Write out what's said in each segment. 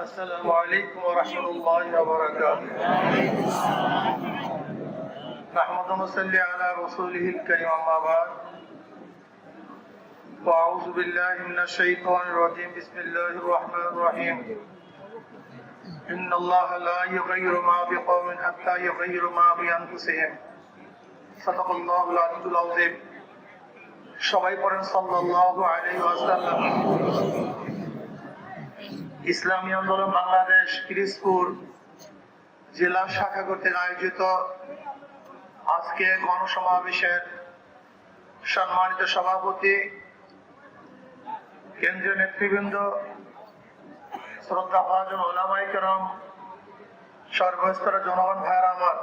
السلام عليكم ورحمة الله وبركاته نحمد ونصلي على رسوله الكريم أما بعد وأعوذ بالله من الشيطان الرجيم بسم الله الرحمن الرحيم إن الله لا يغير ما بقوم حتى يغير ما بأنفسهم صدق الله العلي العظيم সবাই পড়েন সাল্লাল্লাহু আলাইহি ওয়াসাল্লাম ইসলামী আন্দোলন বাংলাদেশ পিরিজপুর জেলা শাখা কর্তৃক আয়োজিত আজকে গণসমাবেশের সম্মানিত সভাপতি, কেন্দ্রীয় নেতৃবৃন্দ শ্রদ্ধা ভাজন ওলামাই কেরম, সর্বস্তরের জনগণ ভাইয়ের আমার।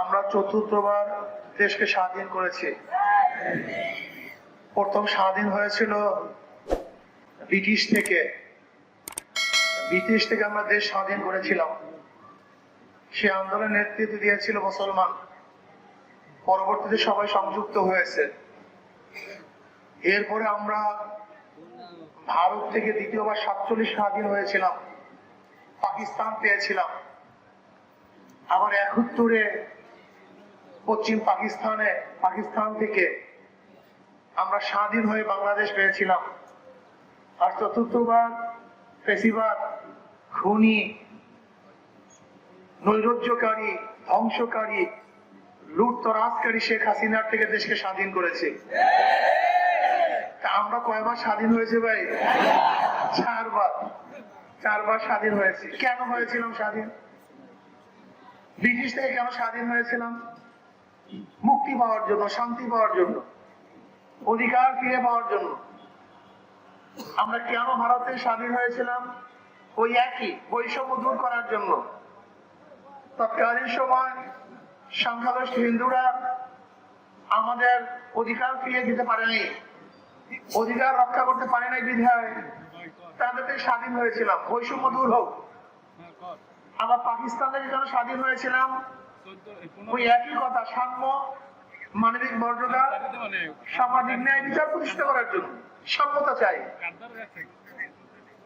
আমরা চতুর্থবার দেশকে স্বাধীন করেছি। প্রথম স্বাধীন হয়েছিল ব্রিটিশ থেকে ব্রিটিশ থেকে আমরা দেশ স্বাধীন করেছিলাম। সে আন্দোলনের নেতৃত্ব দিয়েছিল মুসলমান। পরবর্তীতে সবাই সংযুক্ত হয়েছে। এরপরে আমরা ভারত থেকে দ্বিতীয়বার সাতচল্লিশ স্বাধীন হয়েছিলাম। পাকিস্তান পেয়েছিলাম। আবার একাত্তরে পশ্চিম পাকিস্তানে, পাকিস্তান থেকে আমরা স্বাধীন হয়ে বাংলাদেশ পেয়েছিলাম। আর চতুর্থবার খুনি, নৈরাজ্যকারী, ধ্বংসকারী শেখ হাসিনার থেকে দেশকে স্বাধীন করেছে। আমরা কয়বার স্বাধীন হয়েছে ভাই? চারবার। চারবার স্বাধীন হয়েছে। কেন হয়েছিলাম স্বাধীন? ব্রিটিশ থেকে কেন স্বাধীন হয়েছিলাম? মুক্তি পাওয়ার জন্য, শান্তি পাওয়ার জন্য, অধিকার ফিরে পাওয়ার জন্য। আমরা কেন ভারতে স্বাধীন হয়েছিলাম? ওই একই বৈষম্য দূর করার জন্য। তৎকালীন সময় সংখ্যালঘু হিন্দুরা আমাদের অধিকার ফিরিয়ে দিতে পারেনি। অধিকার রক্ষা করতে পারে নাই বিধায়। তাদের স্বাধীন হয়েছিলাম। বৈষম্য দূর হোক। আবার পাকিস্তান কেন স্বাধীন হয়েছিলাম, ওই একই কথা, সাম্য, মানবিক মর্যাদা সামাজিক ন্যায় বিচার প্রতিষ্ঠা করার জন্য। সাম্যতা চাই।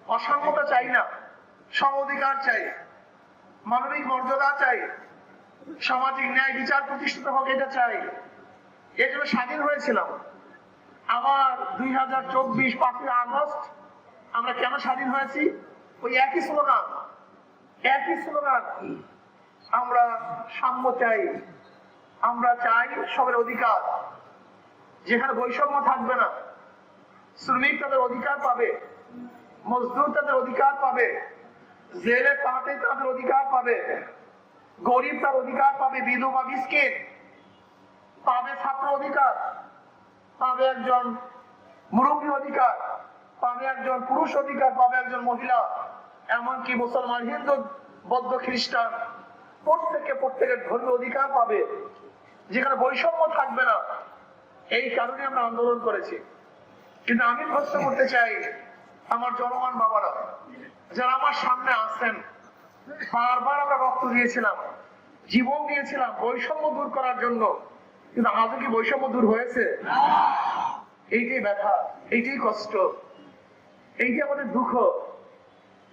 অসাম্যতা চাই না। সম অধিকার চাই। মানবিক মর্যাদা চাই। সামাজিক ন্যায় বিচার প্রতিষ্ঠিত হোক এটা চাই। এর জন্য স্বাধীন হয়েছিলাম। আবার দুই হাজার চব্বিশ পাঁচই আগস্ট আমরা কেন স্বাধীন হয়েছি? ওই একই স্লোগান। একই স্লোগান। আমরা সাম্য চাই। আমরা চাই সবের অধিকার। যেখানে বৈষম্য থাকবে না শ্রমিক তাদের অধিকার পাবে, মজদুর তাদের অধিকার পাবে, জেলে তাতে তাদের অধিকার পাবে, গরিব তার অধিকার পাবে, বিধবা বিস্কিট পাবে ছাত্র অধিকার, পাবে একজন মুরব্বী অধিকার, পাবে একজন পুরুষ অধিকার, পাবে একজন মহিলা, এমনকি মুসলমান, হিন্দু, বৌদ্ধ, খ্রিস্টান, প্রত্যেকে প্রত্যেকের ধর্মীয় অধিকার পাবে, যেখানে বৈষম্য থাকবে না। এই কারণে আমরা আন্দোলন করেছি। কিন্তু আমি প্রশ্ন করতে চাই, আমার জনগণ বাবারা, যারা আমার সামনে আসছেন বারবার আমরা রক্ত দিয়েছিলাম, জীবন দিয়েছিলাম, বৈষম্য দূর করার জন্য। কিন্তু আজও কি বৈষম্য দূর হয়েছে? এইটাই ব্যথা, এইটাই কষ্ট, এইটাই আমাদের দুঃখ।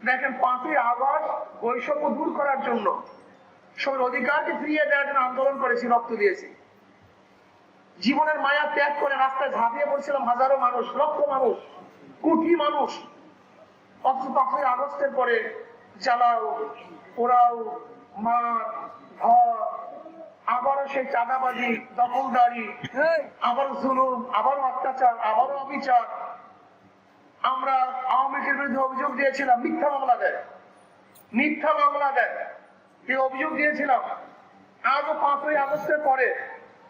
দেখেন, পাঁচই আগস্ট বৈষম্য দূর করার জন্য সব অধিকারকে ফিরিয়ে দেওয়ার জন্য আন্দোলন করেছি, রক্ত দিয়েছি। জীবনের মায়া ত্যাগ করে রাস্তায় ঝাঁপিয়ে পড়ছিলাম হাজারো মানুষ লক্ষ মানুষ কোটি মানুষ। অথচ পাঁচই আগস্টের পরে জ্বালাও ওরাও মার ধর আবারও সেই চাঁদাবাজি দখলদারি আবারও জুলুম আবারও অত্যাচার আবারও অবিচার। আমরা আওয়ামী লীগের বিরুদ্ধে অভিযোগ দিয়েছিলাম মিথ্যা মামলা দেয়। মিথ্যা মামলা দেয়। এই অভিযোগ দিয়েছিলাম। আজও পাঁচই আগস্টের পরে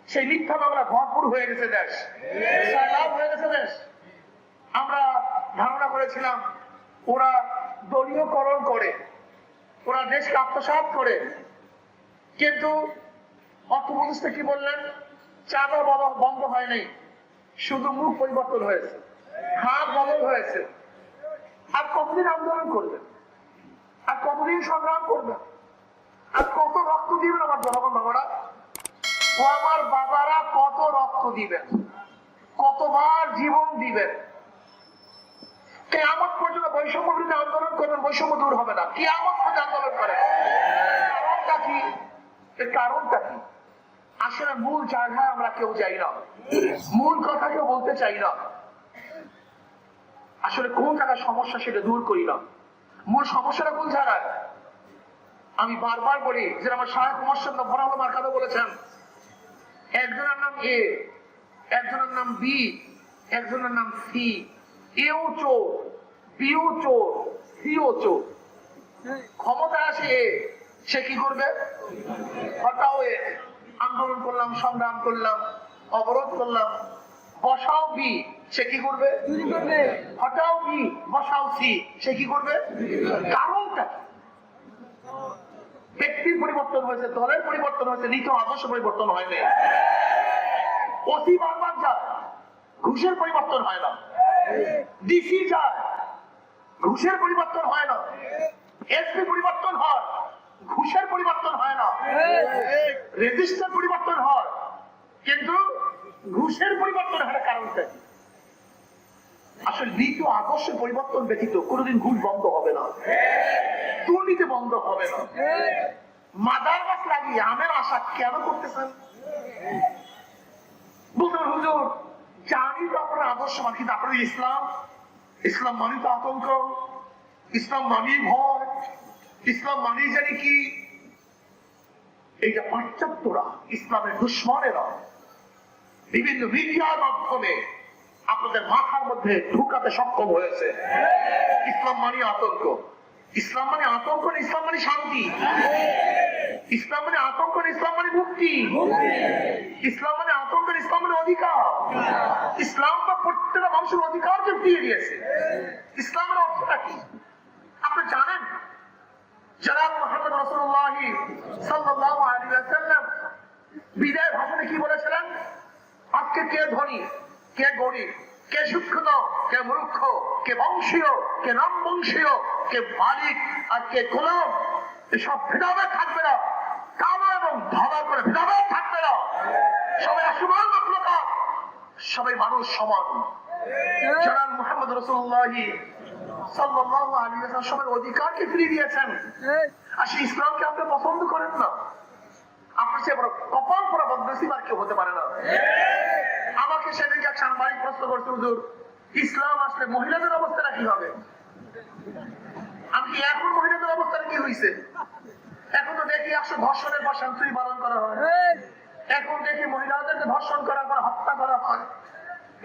সেই মিথ্যা মামলা ভরপুর হয়ে গেছে দেশ। হয়ে গেছে দেশ। আমরা ধারণা করেছিলাম ওরা দলীয়করণ করে ওরা দেশকে আত্মসাত করে। কিন্তু অর্থমন্ত্রী কি বললেন? চাঁদা বলা বন্ধ হয়নি শুধু মুখ পরিবর্তন হয়েছে হাত বদল হয়েছে। আর কতদিন আন্দোলন করবেন? আর কতদিন সংগ্রাম করবেন? আর কত রক্ত দিবেন আমার জনগণ বাবারা ও আমার বাবারা কত রক্ত দিবেন? কতবার জীবন দিবেন? আমার বৈষম্য বিরোধী আন্দোলন করবেন, বৈষম্য দূর হবে না। কি আমার মধ্যে আন্দোলন করেন। কারণটা কি? এর কারণটা কি? আসলে মূল জায়গায় আমরা কেউ যাই না। মূল কথা কেউ বলতে চাই না। আসলে কোন জায়গায় সমস্যা সেটা দূর করি না। মূল সমস্যাটা কোন জায়গায়? আমি বারবার বলি যে আমার সাহেব কুমার চন্দ্র ভরালো মার্কাদা বলেছেন একজনের নাম এ একজনের নাম বি একজনের নাম সি। এও চোর বিও চোর সিও চোর। ক্ষমতা আসে এ সে কি করবে? হটাও এ। আন্দোলন করলাম সংগ্রাম করলাম অবরোধ করলাম। বসাও বি সে কি করবে। হটাও বি বসাও সি সে কি করবে? কারণটা কি? ব্যক্তির পরিবর্তন হয়েছে, দলের পরিবর্তন হয়েছে, নীতি আদর্শ পরিবর্তন হয়নি অতি বারবার যায়, ঘুষের পরিবর্তন হয় না। ডিসি যায়, ঘুষের পরিবর্তন হয় না। এসপি পরিবর্তন হয়, ঘুষের পরিবর্তন হয় না। রেজিস্টার পরিবর্তন হয়, কিন্তু ঘুষের পরিবর্তন হয় না কারণটা কি? আসলে নীতি ও পরিবর্তন ব্যতীত কোনোদিন ঘুষ বন্ধ হবে না। দুর্নীতি বন্ধ হবে না। মাদার গাছ লাগিয়ে আমের আশা কেন করতেছেন হুজুর, জানি তো আপনার আদর্শ মান কিন্তু আপনার ইসলাম। ইসলাম মানি তো আতঙ্ক। ইসলাম মানি ভয়। ইসলাম মানি জানি কি? এইটা পাশ্চাত্যরা, ইসলামের দুশ্মনেরা বিভিন্ন মিডিয়ার মাধ্যমে আপনাদের মাথার মধ্যে ঢুকাতে সক্ষম হয়েছে। ইসলাম মানে আতঙ্ক। ইসলাম মানে আতঙ্ক ইসলাম মানে শান্তি? ইসলাম মানে আতঙ্ক ইসলাম মানে মুক্তি? ইসলাম মানে আতঙ্ক ইসলাম মানে অধিকার? ইসলাম বা প্রত্যেকটা মানুষের অধিকার অধিকারকে দিয়ে দিয়েছে। ইসলামের অর্থটা কি? আপনি জানেন, যারা মোহাম্মদ রসুল্লাহ আলাইহি ওয়াসাল্লাম বিদায় ভাষণে কি বলেছিলেন? আজকে কে ধনী? কে গরিব, কে সূক্ষ্ম কে মূর্খ, কে বংশীয়, কে নাম বংশীয় কে মালিক আর কে গোলাম, এসব ভেদাভেদ থাকবে না। কালো এবং ধরা করে ভেদাভেদ থাকবে না। সবাই আসমান মাত্রকা সবাই মানুষ সমান। জানান মোহাম্মদ রসুল্লাহ সবার অধিকারকে ফিরিয়ে দিয়েছেন। ইসলামকে আপনি পছন্দ করেন না। আপনার সে বড় কপাল পরা বদনসিব আর কেউ হতে পারে না। আমাকে সেদিনকে এক সাংবাদিক প্রশ্ন করছে, হুজুর, ইসলাম আসলে মহিলাদের অবস্থাটা কি হবে? আমি এখন মহিলাদের অবস্থাটা কি হয়েছে এখন তো দেখি একশো ধর্ষণের পর শান্তি পালন করা হয়। এখন দেখি মহিলাদেরকে ধর্ষণ করার পর হত্যা করা হয়।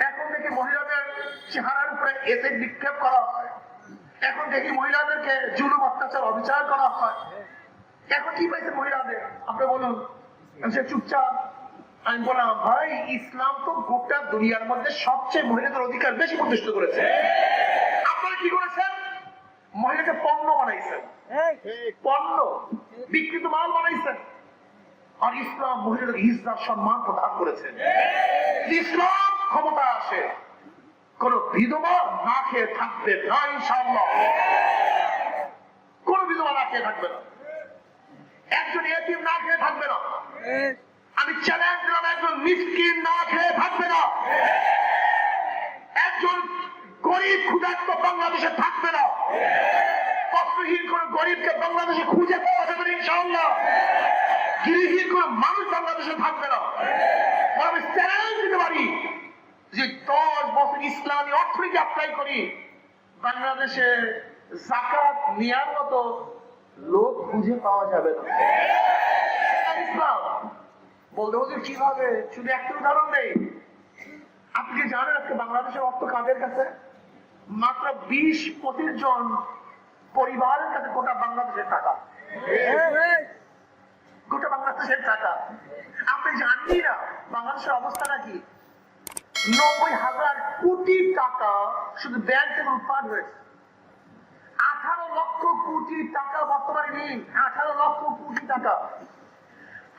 এখন দেখি মহিলাদের চেহারার উপরে এসিড নিক্ষেপ করা হয়। এখন দেখি মহিলাদেরকে জুলুম, অত্যাচার, অবিচার করা হয়। এখন কি পাইছে মহিলাদের? আপনি বলুন। সে চুপচাপ আমি বললাম ভাই ইসলাম তো গোটা দুনিয়ার মধ্যে সবচেয়ে মহিলাদের অধিকার বেশি প্রতিষ্ঠিত করেছে। আপনারা কি করেছেন? মহিলাকে পণ্য বানাইছেন। পণ্য বিকৃত মাল বানাইছেন। আর ইসলাম মহিলাদের ইসলাম সম্মান প্রদান করেছেন ইসলাম ক্ষমতা আসে। কোন বিধবা না খেয়ে থাকবে না ইনশাআল্লাহ। কোন বিধবা না খেয়ে থাকবে না। একজন এতিম না খেয়ে থাকবে না। আমি চ্যালেঞ্জ দিলাম একজন মিসকিন না খেয়ে থাকবে না। একজন গরিব ক্ষুধার্ত বাংলাদেশে থাকবে না। কষ্টহীন কোন গরিবকে বাংলাদেশে খুঁজে পাওয়া যাবে না, ইনশাআল্লাহ। গৃহহীন কোন মানুষ বাংলাদেশে থাকবে না। আমি চ্যালেঞ্জ দিতে পারি যে দশ বছর ইসলামী অর্থনীতি অ্যাপ্লাই করি, বাংলাদেশে জাকাত নেওয়ার মতো লোক খুঁজে পাওয়া যাবে না। ইসলাম। বলতে বলতে কীভাবে? শুধু একটা উদাহরণ নেই। আপনি কি জানেন আজকে বাংলাদেশের অর্থ কাদের কাছে? মাত্র বিশ পঁচিশ জন পরিবারের কাছে গোটা বাংলাদেশের টাকা। গোটা বাংলাদেশের টাকা। আপনি জাননি না বাংলাদেশের অবস্থাটা কি নব্বই হাজার কোটি টাকা শুধু ব্যাংক থেকে উৎপাদ হয়েছে। আঠারো লক্ষ কোটি টাকা বর্তমানে ঋণ আঠারো লক্ষ কোটি টাকা।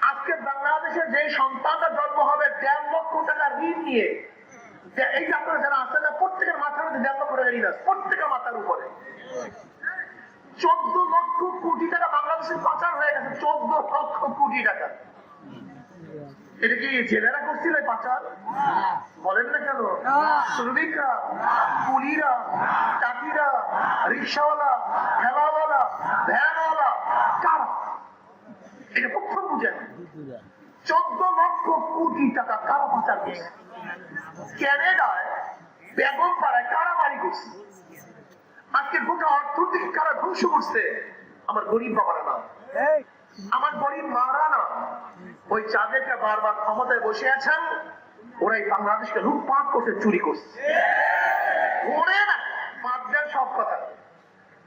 আজকে বাংলাদেশের যে সন্তানটা জন্ম হবে দেড় লক্ষ টাকা ঋণ নিয়ে এই যে আপনারা যারা আছেন না, প্রত্যেকের মাথার মধ্যে দেড় লক্ষ টাকা ঋণ আছে প্রত্যেকের মাথার উপরে। চোদ্দ লক্ষ কোটি টাকা বাংলাদেশের পাচার হয়ে গেছে চোদ্দ লক্ষ কোটি টাকা। এটা কি জেলেরা করছিল পাচার? বলেন না কেন? শ্রমিকরা কুলিরা চাকিরা রিক্সাওয়ালা ঠেলাওয়ালা ভ্যানওয়ালা কারা এটা প্রথম বুঝেন চোদ্দ লক্ষ কোটি টাকা কারা পাচার করছে। ক্যানাডায় বেগম পাড়ায় কারা বাড়ি করছে। আজকে গোটা অর্থনীতি কারা ধ্বংস করছে? আমার গরিব বাবারা না। আমার গরিব মারা না। ওই যাদেরকে বারবার ক্ষমতায় বসে আছেন। ওরাই বাংলাদেশকে লুটপাট করছে চুরি করছে। ওরে না বাদ সব কথা।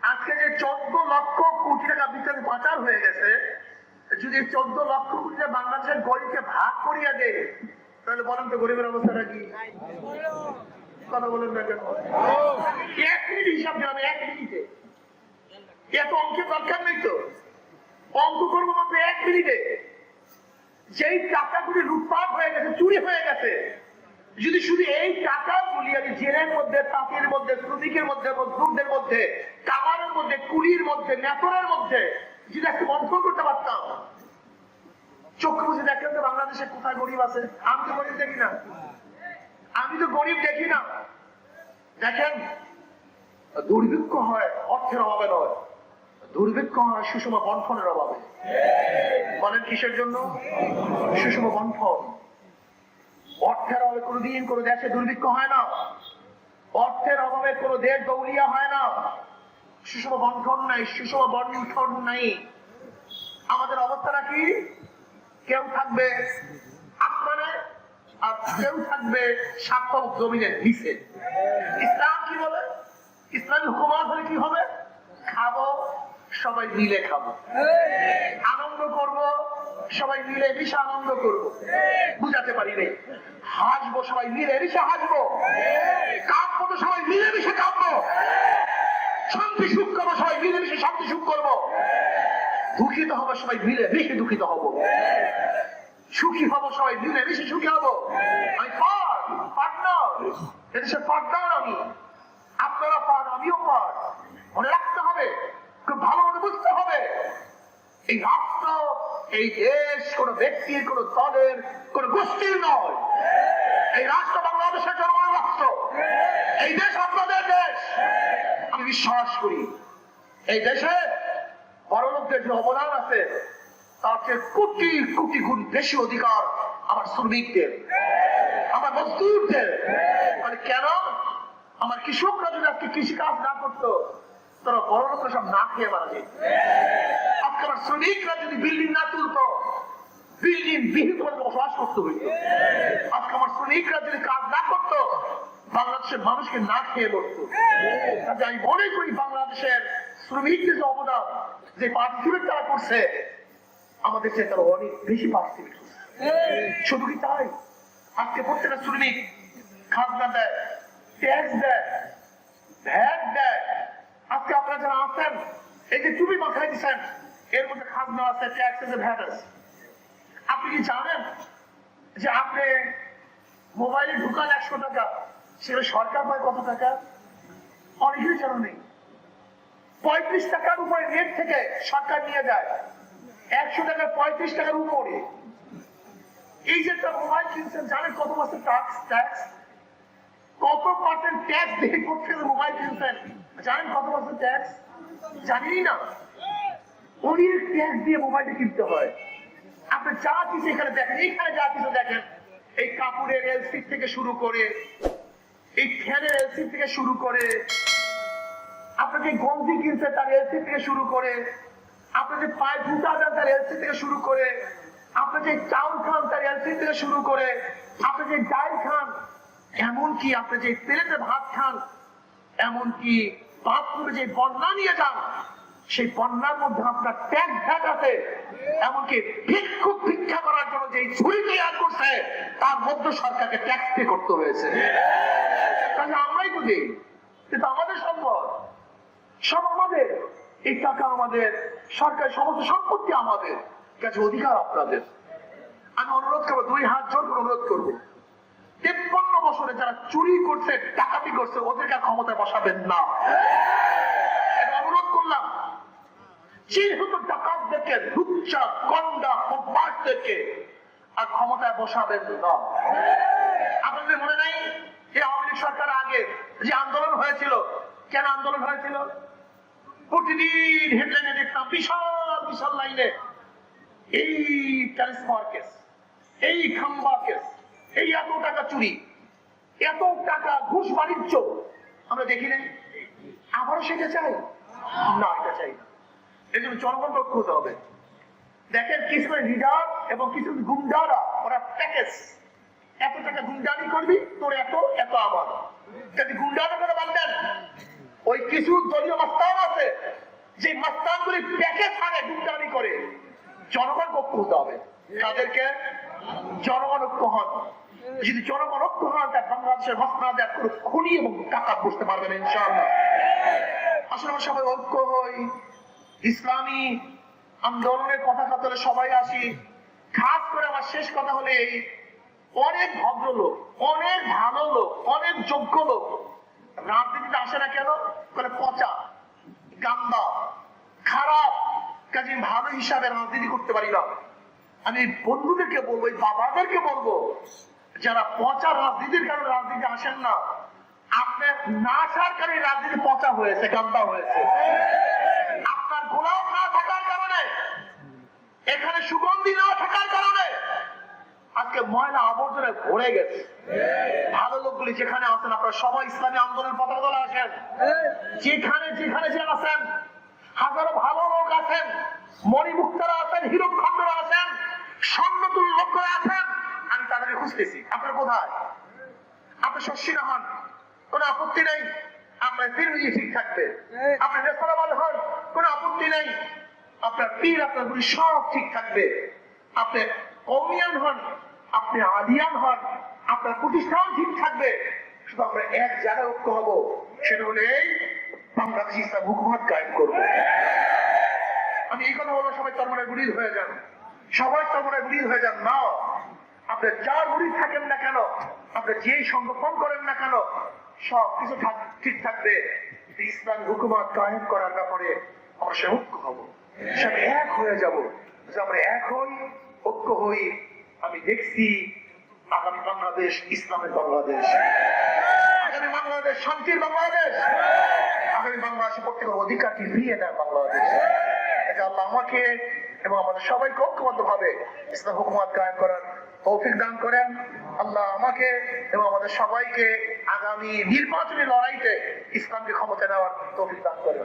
আজকে যে চোদ্দ লক্ষ কোটি টাকা বিচারে পাচার হয়ে গেছে যদি চোদ্দ লক্ষ কোটি বাংলাদেশের গরিবকে ভাগ করিয়া দেয়, তাহলে বলেন তো গরিবের অবস্থাটা কি? কথা বলেন না কেন? এক মিনিট হিসাব দিলাম, এক মিনিটে। এত অঙ্কের দরকার নেই তো। অঙ্ক করব মাত্র এক মিনিটে। যেই টাকাগুলি লুটপাট হয়ে গেছে, চুরি হয়ে গেছে, যদি শুধু এই টাকাগুলি আমি জেলের মধ্যে তাঁতির মধ্যে, শ্রমিকের মধ্যে, মজদুরদের মধ্যে, কামারের মধ্যে, কুলির মধ্যে, নেতরের মধ্যে একটু করতে পারতাম। চোখ বুঝে দেখেন তো বাংলাদেশে কোথায় গরিব আছে? আমি তো গরিব দেখি না। আমি তো গরিব দেখি না। দেখেন, দুর্ভিক্ষ হয়, অর্থের অভাবে নয়। দুর্ভিক্ষ হয় সুষম বন্ঠনের অভাবে। বলেন কিসের জন্য? সুষম বন্ঠন অর্থের অভাবে কোনোদিন কোনো দেশে দুর্ভিক্ষ হয় না। অর্থের অভাবে কোনো দেশ দৌলিয়া হয় না। সুষম বন্ঠন নাই সুষম বন্ঠন নাই। আমাদের অবস্থাটা কি? কেউ থাকবে আসমানে আর কেউ থাকবে সাক্ষর জমিনের নিচে। ইসলাম কি বলে? ইসলামী হুকুমাত হলে কি হবে? খাব, সবাই মিলে খাব। আনন্দ করব, সবাই মিলে মিশে আনন্দ করব। বুঝাতে পারি রে হাসবো, সবাই মিলে মিশে হাসবো। কাঁদবো তো সবাই মিলে মিশে কাঁদবো। শান্তি সুখ করব, সবাই মিলে মিশে শান্তি সুখ করব। দুঃখিত হব, সবাই মিলে মিশে দুঃখিত হব। সুখী হব, সবাই মিলে মিশে সুখী হব। আমি পার্টনার। এদেশের পার্টনার আমি। আপনারা পার, আমিও পার। মনে রাখতে হবে, খুব ভালো মনে বুঝতে হবে। এই রাষ্ট্র, এই দেশ, কোন ব্যক্তির, কোন দলের, কোন গোষ্ঠীর নয়। এই রাষ্ট্র বাংলাদেশের জনগণের রাষ্ট্র। এই দেশ আপনাদের দেশ। বিশ্বাস করি। এই দেশে বড়লোকদের যে অবদান আছে, তার চেয়ে কোটি কোটি গুণ বেশি অধিকার আমার শ্রমিকদের, আমার মজদুরদের। মানে কেন? আমার কৃষকরা যদি আজকে কৃষি কাজ না করতো, তারা বড় লোকরা সব না খেয়ে মারা যেত। আজকে আমার শ্রমিকরা যদি বিল্ডিং না তুলতো, বিল্ডিং বিহীন করে বসবাস করতে হইত। আজকে আমার শ্রমিকরা যদি কাজ না করতো বাংলাদেশের মানুষকে না খেয়ে কাজে আমি মনে করি বাংলাদেশের শ্রমিকদের যে অবদান, যে পার্টিসিপেট তারা করছে, আমাদের চেয়ে তারা অনেক বেশি করছে। শুধু কি তাই? আজকে প্রত্যেকটা শ্রমিক খাজনা দেয়, ট্যাক্স দেয়, ভ্যাট দেয়। আজকে আপনারা যারা আছেন, এই যে তুমি মাথায় দিচ্ছেন এর মধ্যে খাজনা আছে, ট্যাক্স আছে, ভ্যাট আছে। আপনি কি জানেন যে আপনি মোবাইলে ঢুকান একশো টাকা সেটা সরকার পায় কত টাকা? অনেকেই জানো নেই। পঁয়ত্রিশ টাকার উপরে রেট থেকে সরকার নিয়ে যায়। একশো টাকার পঁয়ত্রিশ টাকার উপরে। এই যে একটা মোবাইল কিনছেন, জানেন কত মাসের ট্যাক্স ট্যাক্স কত পার্সেন্ট ট্যাক্স দিয়ে করতে মোবাইল কিনছেন? জানেন কত পার্সেন্ট ট্যাক্স জানেনই না। অনেক ট্যাক্স দিয়ে মোবাইলটা কিনতে হয়। আপনি যা কিছু এখানে দেখেন, এইখানে যা কিছু দেখেন, এই কাপড়ের এলসি থেকে শুরু করে এই ফ্যানের এলসি থেকে শুরু করে আপনাকে গঞ্জি কিনছে তার এলসি থেকে শুরু করে আপনি যে পায়ে জুতা দেন তার এলসি থেকে শুরু করে আপনি যে চাউল খান তার এলসি থেকে শুরু করে আপনি যে ডাল খান, এমনকি আপনি যে প্লেটে ভাত খান, এমনকি বাথরুমে যে বন্যা নিয়ে যান সেই বন্যার মধ্যে আপনার ট্যাগ ভ্যাট আছে। এমনকি ভিক্ষুক ভিক্ষা করার জন্য যে ঝুড়ি তৈরি করছে, তার মধ্যে সরকারকে ট্যাক্স পে করতে হয়েছে। তাহলে আমরাই তো দিই, কিন্তু আমাদের সম্পদ, সব আমাদের। এই টাকা আমাদের, সরকার সমস্ত সম্পত্তি আমাদের, কাছে অধিকার আপনাদের। আমি অনুরোধ করব, দুই হাত জোর অনুরোধ করব। তেপ্পান্ন বছরে যারা চুরি করছে, ডাকাতি করছে, ওদেরকে ক্ষমতায় বসাবেন না। অনুরোধ করলাম যেহেতু ডাকাতদেরকে লুচ্চা গন্ডা বদমাসদেরকে আর ক্ষমতায় বসাবেন না আপনাদের মনে নাই এই আওয়ামী লীগ সরকার আগে যে আন্দোলন হয়েছিল? কেন আন্দোলন হয়েছিল? প্রতিদিন হেডলাইনে দেখতাম, বিশাল বিশাল লাইনে, এই ট্রান্সফার কেস এই খাম্বা কেস এই এত টাকা চুরি, এত টাকা ঘুষ বাণিজ্য, আমরা দেখি নাই। আবারও সেটা চাই? না, এটা চাই না। এই জন্য জনগণ হতে হবে। দেখেন কিছু লিডার এবং কিছু গুন্ডারা, ওরা প্যাকেজ। এত টাকা গুন্ডানি করবি, তোর এত এত আমার। যদি গুন্ডানি করে বান্ধেন ওই কিছু দলীয় মাস্তান আছে যে মাস্তান গুলি প্যাকেজ হারে গুন্ডানি করে, জনগণ পক্ষ হতে হবে। তাদেরকে জনগণ ঐক্য হন। যদি জনগণ ঐক্য হন তার বাংলাদেশের মাস্তান এক করে খুনি এবং টাকা বসতে পারবেন ইনশাআল্লাহ। আসলে আমরা সবাই ঐক্য হই। ইসলামী আন্দোলনের কথা কাতরে সবাই আসি। খাস করে আমার শেষ কথা হলে এই, অনেক ভদ্রলোক, অনেক ভালো লোক, অনেক যোগ্য লোক, রাজনীতিতে আসে না কেন? করে পচা, গান্দা, খারাপ। কাজে ভালো হিসাবে রাজনীতি করতে পারি না। আমি বন্ধুদেরকে বলব, এই বাবাদেরকে বলব, যারা পচা রাজনীতির কারণে রাজনীতি আসেন না, আপনার না আসার কারণে রাজনীতি পচা হয়েছে, গান্দা হয়েছে আপনার গোলাম না থাকার কারণে এখানে সুগন্ধি না থাকার কারণে আজকে ময়লা আবর্জনে ভরে গেছে। ভালো লোকগুলি যেখানে আছেন আপনারা সবাই ইসলামী আন্দোলনের পতাকা তোলা আসেন। যেখানে যেখানে যে আছেন হাজারো ভালো লোক আছেন মণিমুক্তারা আছেন হিরক খন্ডরা আছেন স্বর্ণতুল লোকরা আছেন আমি তাদেরকে খুঁজতেছি। আপনার কোথায়? আপনি শস্যিনা হন কোন আপত্তি নেই। আপনার ফিরমিজি ঠিক থাকবে। আপনি রেস্তোরাঁবাদ হন কোন আপত্তি নেই। আপনার পীর, আপনার গুলি সব ঠিক থাকবে। আপনি কমিয়ান হন, আপনি আদিয়ান হন, আপনার প্রতিষ্ঠান ঠিক থাকবে। শুধু আমরা এক জায়গায় ঐক্য হব, সেটা হলে বাংলাদেশ ইসলাম হুকুমত কায়েম করব। আমি এই কথা বলব, সবাই তরমনায় গুড়ি হয়ে যান। সবাই তরমনায় গুড়ি হয়ে যান না আপনি যার গুড়ি থাকেন না কেন, আপনি যেই সংগঠন করেন না কেন, সব কিছু ঠিক থাকবে। ইসলাম হুকুমত কায়েম করার ব্যাপারে আমরা সে ঐক্য হব। সব এক হয়ে যাব আমরা এক হই ঐক্য হই, আমি দেখছি আগামী বাংলাদেশ ইসলামের বাংলাদেশ। আগামী বাংলাদেশ, শান্তির বাংলাদেশ। আগামী বাংলাদেশে প্রত্যেকের অধিকারকে ফিরিয়ে দেয় বাংলাদেশ। এটা আল্লাহ আমাকে এবং আমাদের সবাইকে ঐক্যবদ্ধ ভাবে ইসলাম হুকুমাত কায়েম করার তৌফিক দান করেন। আল্লাহ আমাকে এবং আমাদের সবাইকে আগামী নির্বাচনী লড়াইতে ইসলামকে ক্ষমতা নেওয়ার তৌফিক দান করেন।